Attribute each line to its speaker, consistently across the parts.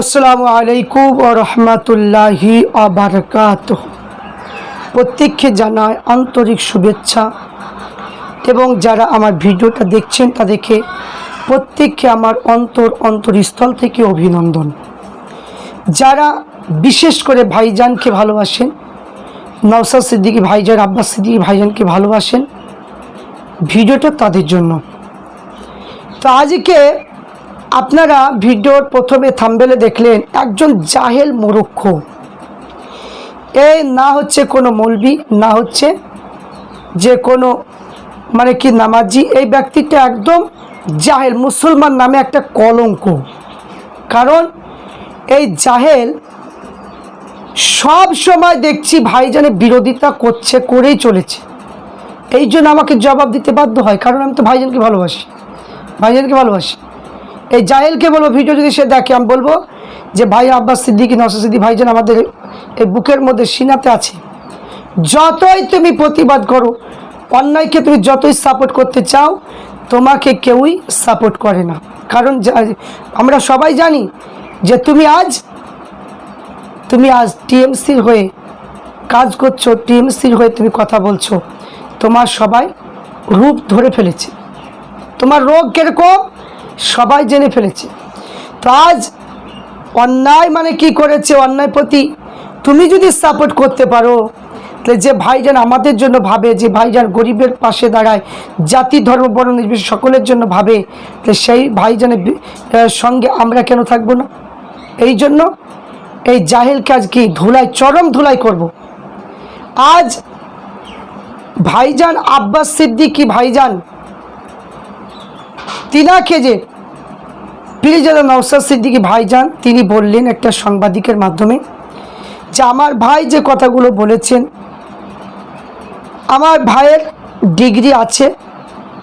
Speaker 1: আসসালামু আলাইকুম ও রহমতুল্লাহি আবরকাত প্রত্যেককে জানায় আন্তরিক শুভেচ্ছা এবং যারা আমার ভিডিওটা দেখছেন তাদেরকে প্রত্যেককে আমার অন্তর অন্তরস্থল থেকে অভিনন্দন। যারা বিশেষ করে ভাইজানকে ভালোবাসেন নওসাদ সিদ্দিকী ভাইজান, আব্বাস সিদ্দিকী ভাইজানকে ভালোবাসেন, ভিডিওটা তাদের জন্য। তো আজকে আপনারা ভিডিওর প্রথমে থাম্বেলে দেখলেন একজন জাহেল মোরক্ষ। এ না হচ্ছে কোনো মৌলবি, না হচ্ছে যে কোনো মানে কি নামাজি। এই ব্যক্তিটা একদম জাহেল, মুসলমান নামে একটা কলঙ্ক। কারণ এই জাহেল সব সময় দেখছি ভাইজানের বিরোধিতা করছে, করেই চলেছে। এই জন্য আমাকে জবাব দিতে বাধ্য হয়, কারণ আমি তো ভাইজানকে ভালোবাসি। ভাইজানকে ভালোবাসি। এই জাহেলকে বলব, ভিডিও যদি সে দেখে, আমি বলব যে ভাই আব্বাস সিদ্দিকী নসা সিদ্দিক ভাইজান আমাদের এই বুকের মধ্যে সিনাতে আছে। যতই তুমি প্রতিবাদ করো, অন্যায়কে তুমি যতই সাপোর্ট করতে চাও, তোমাকে কেউই সাপোর্ট করে না। কারণ আমরা সবাই জানি যে তুমি আজ তুমি আজ টিএমসির হয়ে কাজ করছ, টিএমসির হয়ে তুমি কথা বলছো। তোমার সবাই রূপ ধরে ফেলেছে। তোমার রোগ কীরকম? সবাই জেনে ফেলেছে। তো আজ অন্যায় মানে কি করেছে, অন্যায় প্রতি তুমি যদি সাপোর্ট করতে পারো, তাহলে যে ভাইজান আমাদের জন্য ভাবে, যে ভাইজান গরিবের পাশে দাঁড়ায়, জাতি, ধর্ম, বর্ণ নির্বিশেষে সকলের জন্য ভাবে তো সেই ভাইজানের সঙ্গে আমরা কেন থাকব না? এই জন্য এই জাহেল কাজ কি ধুলাই, চরম ধুলাই করব। আজ ভাইজান আব্বাস সিদ্দিকি ভাইজান তিনাকে যে পিরিজাদা নওসাদ সিদ্দিকি ভাইজান, তিনি বললেন একটা সাংবাদিকের মাধ্যমে যে আমার ভাই যে কথাগুলো বলেছেন, আমার ভাইয়ের ডিগ্রি আছে,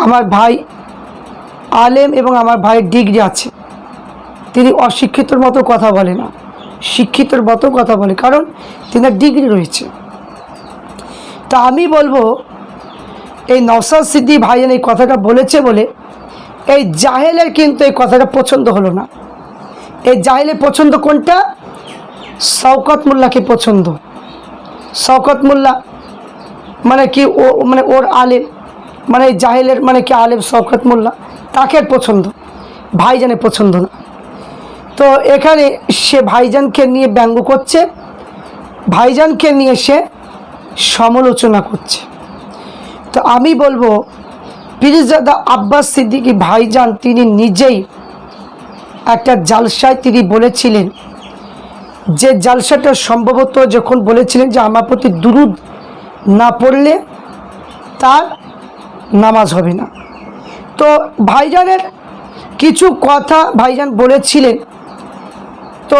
Speaker 1: আমার ভাই আলেম এবং আমার ভাইয়ের ডিগ্রি আছে। তিনি অশিক্ষিতর মতো কথা বলে না, শিক্ষিতর মতো কথা বলে, কারণ তিনার ডিগ্রি রয়েছে। তা আমি বলব, এই নওসাদ সিদ্দি ভাইজান এই কথাটা বলেছে বলে এই জাহেলের কিন্তু এই কথাটা পছন্দ হলো না। এই জাহেলের পছন্দ কোনটা? শওকত মোল্লাকে পছন্দ। শওকত মোল্লা মানে কি ও মানে ওর আলেম মানে এই জাহেলের মানে কি আলেম শওকত মোল্লা, তাকে পছন্দ, ভাইজানের পছন্দ না। তো এখানে সে ভাইজানকে নিয়ে ব্যঙ্গ করছে, ভাইজানকে নিয়ে সে সমালোচনা করছে। তো আমি বলব পিরিজাদা আব্বাস সিদ্দিকী ভাইজান, তিনি নিজেই একটা জালসায় তিনি বলেছিলেন, যে জালসাটা সম্ভবত যখন বলেছিলেন যে আমার প্রতি দুরুদ না পড়লে তার নামাজ হবে না। তো ভাইজানের কিছু কথা ভাইজান বলেছিলেন, তো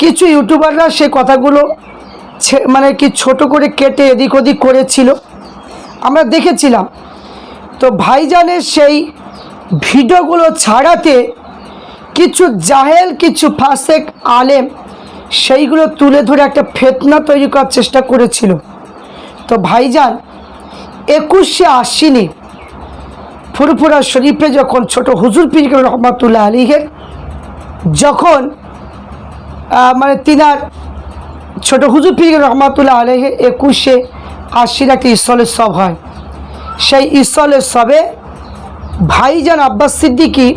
Speaker 1: কিছু ইউটিউবাররা সে কথাগুলো মানে কি ছোট করে কেটে এদিক ওদিক করেছিল। আমরা দেখেছিলাম তো ভাইজানের সেই ভিডিওগুলো ছাড়াতে কিছু জাহেল, কিছু ফাসেক, আলেম সেইগুলো তুলে ধরে একটা ফেতনা তৈরি করার চেষ্টা করেছিল। তো ভাইজান একুশে আশ্বিনে ফুরফুরা শরীফে যখন ছোট হুজুর পীর রহমতুল্লাহ আলীহের যখন মানে তিনার ছোট হুজুর পীর রহমতুল্লাহ আলহে একুশে আশির একটি ইসলের সব হয়। সেই ইসলের সবে ভাইজান আব্বাস সিদ্দিকি,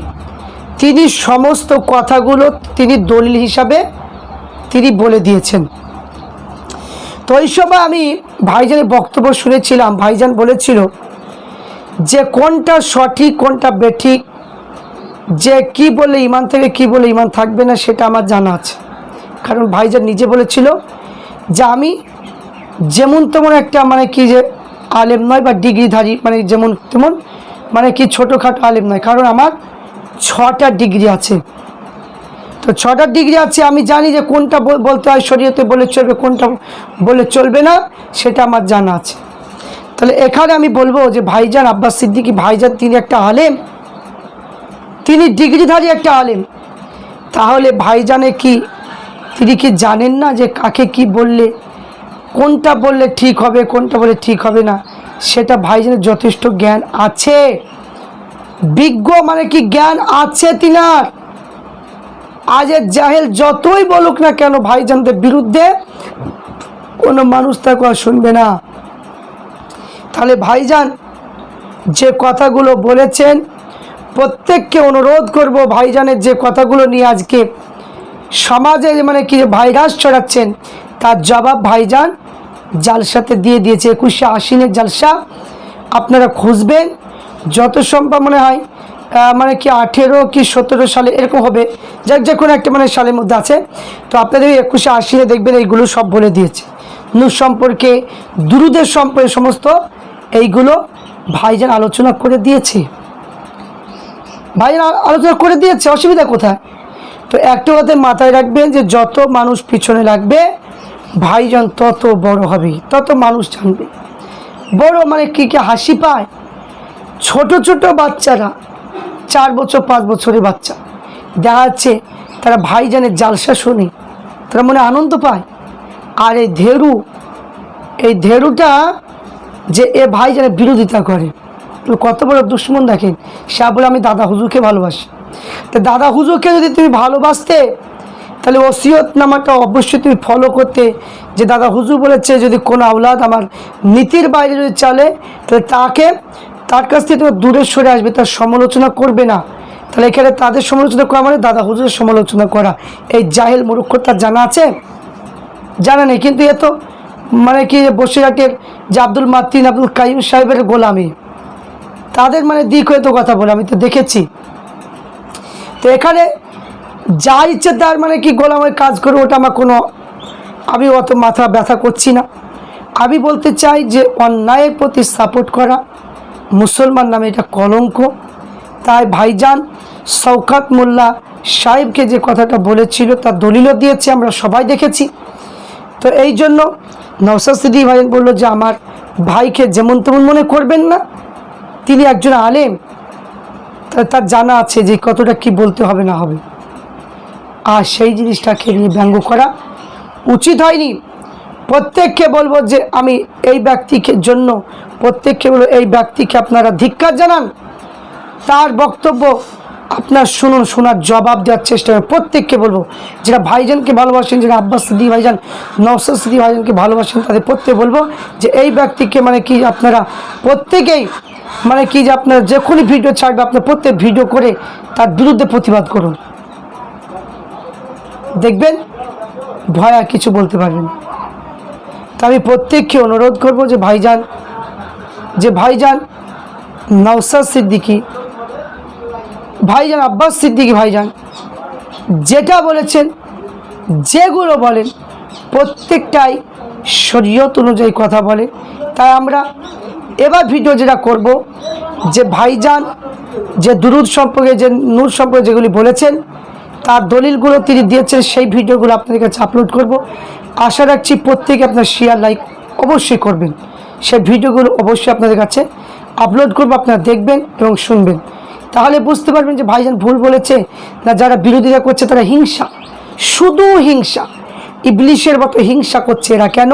Speaker 1: তিনি সমস্ত কথাগুলো তিনি দলিল হিসাবে তিনি বলে দিয়েছেন। তো ওই সময় আমি ভাইজানের বক্তব্য শুনেছিলাম। ভাইজান বলেছিল যে কোনটা সঠিক, কোনটা বেঠিক, যে কি বলে ইমান থেকে কি বলে ইমান থাকবে না সেটা আমার জানা আছে। কারণ ভাইজান নিজে বলেছিল যে আমি যেমন তেমন একটা মানে কি যে আলেম নয় বা ডিগ্রিধারী মানে যেমন তেমন মানে কি ছোটোখাটো আলেম নয়। কারণ আমার ছটা ডিগ্রি আছে। তো ছটা ডিগ্রি আছে, আমি জানি যে কোনটা বল- বলতে হয় শরীয়তে বলে চলবে, কোনটা বলে চলবে না, সেটা আমার জানা আছে। তাহলে এখানে আমি বলব যে ভাইজান আব্বাস সিদ্দিকী, ভাইজান তিনি একটা আলেম, তিনি ডিগ্রিধারী একটা আলেম। তাহলে ভাইজানে কি, তিনি কি জানেন না যে কাকে কি বললে? কোনটা বললে ঠিক হবে, কোনটা বলে ঠিক হবে না, সেটা ভাইজানের যথেষ্ট জ্ঞান আছে। বিজ্ঞ মানে কি জ্ঞান আছে তিনার? আজ এর জাহেল যতই বলুক না কেন ভাইজানদের বিরুদ্ধে, কোনো মানুষ তাকে আর শুনবে না। তাহলে ভাইজান যে কথাগুলো বলেছেন, প্রত্যেককে অনুরোধ করব ভাইজানের যে কথাগুলো নিয়ে আজকে সমাজে মানে কি ভাইরাস ছড়াচ্ছেন, তার জবাব ভাইজান জালসাতে দিয়ে দিয়েছে একুশে আশ্বিনের জালসা। আপনারা খুঁজবেন, যত সম্ভব মনে হয় মানে কি আঠেরো কি সতেরো সালে এরকম হবে, যাক, যে কোনো একটা মানে সালের মধ্যে আছে। তো আপনাদের একুশে আশ্বিনে দেখবেন এইগুলো সব বলে দিয়েছে। নূর সম্পর্কে, দুরুদের সম্পর্কে সমস্ত এইগুলো ভাইজান আলোচনা করে দিয়েছে। ভাইজান আলোচনা করে দিয়েছে, অসুবিধা কোথায়? তো একটা কথা মাথায় রাখবেন যে যত মানুষ পিছনে লাগবে ভাইজান, তত বড় হবে, তত মানুষ জানবে। বড় মানে কি কি হাসি পায়? ছোট ছোট বাচ্চারা, চার বছর, পাঁচ বছরের বাচ্চা। দেখা যাচ্ছে তারা ভাইজানের জালসা শোনে, তারা মনে আনন্দ পায়। আর এই ধেরু, এই ধেরুটা যে এ ভাইজানের বিরোধিতা করে। কত বড় দুশ্মন দেখেন। সে বলে আমি দাদা হুজুরকে ভালোবাসি। তা দাদা হুজুরকে যদি তুমি ভালোবাসতে তাহলে ওসিয়ত নামাটা অবশ্যই তুমি ফলো করতে। যে দাদা হুজুর বলেছে, যদি কোনো আওলাদ আমার নীতির বাইরে যদি চলে, তাহলে তাকে, তার কাছ থেকে তোমার দূরে সরে আসবে, তার সমালোচনা করবে না। তাহলে এখানে তাদের সমালোচনা করা মানে দাদা হুজুরের সমালোচনা করা। এই জাহেল মরুক্ষ তার জানা আছে? জানা নেই, কিন্তু এ তো মানে কি বসিরহাটের যে আব্দুল মাতিন, আব্দুল কাইম সাহেবের গোলামি। তাদের মানে দিক হয়ে তো কথা বলে, আমি তো দেখেছি। তো এখানে যা ইচ্ছে তার মানে কি গোলামের কাজ করে, ওটা আমার কোনো, আমি অত মাথা ব্যথা করছি না। আমি বলতে চাই যে অন্যায়ের প্রতি সাপোর্ট করা, মুসলমান নামে এটা কলঙ্ক। তাই ভাইজান শওকাত মোল্লা সাহেবকে যে কথাটা বলেছিল, তার দলিলও দিয়েছে, আমরা সবাই দেখেছি। তো এই জন্য নওসাদ সিদ্দিক ভাই বলল যে আমার ভাইকে যেমন তেমন মনে করবেন না, তিনি একজন আলেম। তার জানা আছে যে কতটা কি বলতে হবে না হবে। আর সেই জিনিসটাকে নিয়ে ব্যঙ্গ করা উচিত হয়নি। প্রত্যেককে বলব যে আমি এই ব্যক্তিকে জন্য, প্রত্যেককে বলব এই ব্যক্তিকে আপনারা ধিক্কার জানান। তার বক্তব্য আপনার শুনুন, শোনার জবাব দেওয়ার চেষ্টা করুন। প্রত্যেককে বলব, যারা ভাইজানকে ভালোবাসেন, যারা আব্বাস সিদ্দি ভাইজান নওসাদ সিদ্দি ভাইজানকে ভালোবাসেন, তাদের প্রত্যেক বলব যে এই ব্যক্তিকে মানে কি আপনারা প্রত্যেকেই মানে কি যে আপনারা যে কোনো ভিডিও ছাড়বে, আপনার প্রত্যেক ভিডিও করে তার বিরুদ্ধে প্রতিবাদ করুন। দেখবেন, ভয় আর কিছু বলতে পারবেন। তা আমি প্রত্যেককে অনুরোধ করব যে ভাইজান যে ভাইজান নওসাদ সিদ্দিকী, ভাইজান আব্বাস সিদ্দিকী ভাইজান, যেটা বলেছেন, যেগুলো বলেন, প্রত্যেকটাই শরীয়ত অনুযায়ী কথা বলে তাই আমরা এবার ভিডিও যেটা করব, যে ভাইজান যে দুরুদ সম্পর্কে, যে নূর সম্পর্কে যেগুলি বলেছেন তার দলিলগুলো তিনি দিয়েছেন, সেই ভিডিওগুলো আপনাদের কাছে আপলোড করব। আশা রাখছি প্রত্যেকে আপনার শেয়ার লাইক অবশ্যই করবেন। সেই ভিডিওগুলো অবশ্যই আপনাদের কাছে আপলোড করব, আপনারা দেখবেন এবং শুনবেন। তাহলে বুঝতে পারবেন যে ভাইজান ভুল বলেছে, না যারা বিরোধিতা করছে তারা হিংসা। শুধু হিংসা। ইবলিশের মতো হিংসা করছে এরা কেন?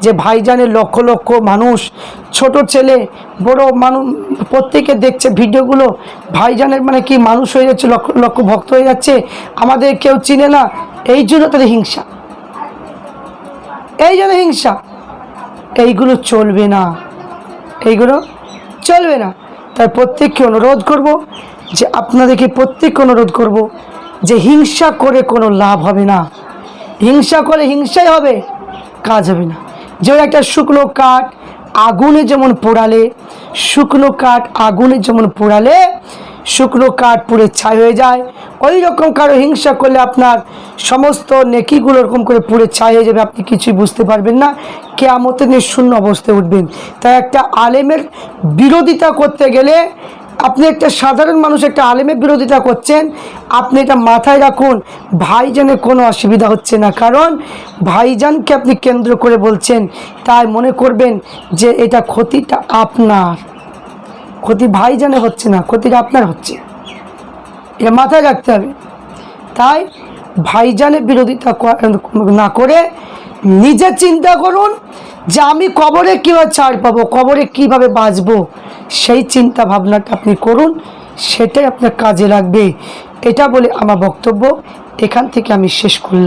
Speaker 1: যে ভাইজানের লক্ষ লক্ষ মানুষ, ছোট ছেলে, বড় মানুষ প্রত্যেকে দেখছে ভিডিওগুলো, ভাইজানের মানে কি মানুষ হয়ে যাচ্ছে, লক্ষ লক্ষ ভক্ত হয়ে যাচ্ছে, আমাদের কেউ চিনে না, এই জন্য তাদের হিংসা। এই জন্য হিংসা। এইগুলো চলবে না। এইগুলো চলবে না। তাই প্রত্যেককে অনুরোধ করব যে আপনাদেরকে প্রত্যেককে অনুরোধ করব যে হিংসা করে কোনো লাভ হবে না। হিংসা করে হিংসাই হবে, কাজ হবে না। যেমন একটা শুকনো কাঠ আগুনে যেমন পোড়ালে, শুকনো কাঠ আগুনে যেমন পোড়ালে, শুকনো কাঠ পুড়ে ছাই হয়ে যায়। ওই রকম কারও হিংসা করলে আপনার সমস্ত নেকিগুলো এরকম করে পুড়ে ছাই হয়ে যাবে, আপনি কিছুই বুঝতে পারবেন না। কেয়ামতের নিয়ে শূন্য অবস্থায় উঠবেন। তাই একটা আলেমের বিরোধিতা করতে গেলে আপনি একটা সাধারণ মানুষ, একটা আলেমের বিরোধিতা করছেন, আপনি এটা মাথায় রাখুন, ভাইজানের কোনো অসুবিধা হচ্ছে না। কারণ ভাইজানকে আপনি কেন্দ্র করে বলছেন, তাই মনে করবেন যে এটা ক্ষতিটা আপনার। ক্ষতি ভাইজানে হচ্ছে না ক্ষতিটা আপনার হচ্ছে। এটা মাথায় রাখতে হবে। তাই ভাইজানের বিরোধিতা না করে নিজে চিন্তা করুন যে আমি কবরে কীভাবে ছাড় পাবো, কবরে কীভাবে বাঁচবো। সেই চিন্তা ভাবনাটা আপনি করুন, সেটাই আপনার কাজে লাগবে। এটা বলে আমার বক্তব্য। এখান থেকে আমি শেষ করলাম।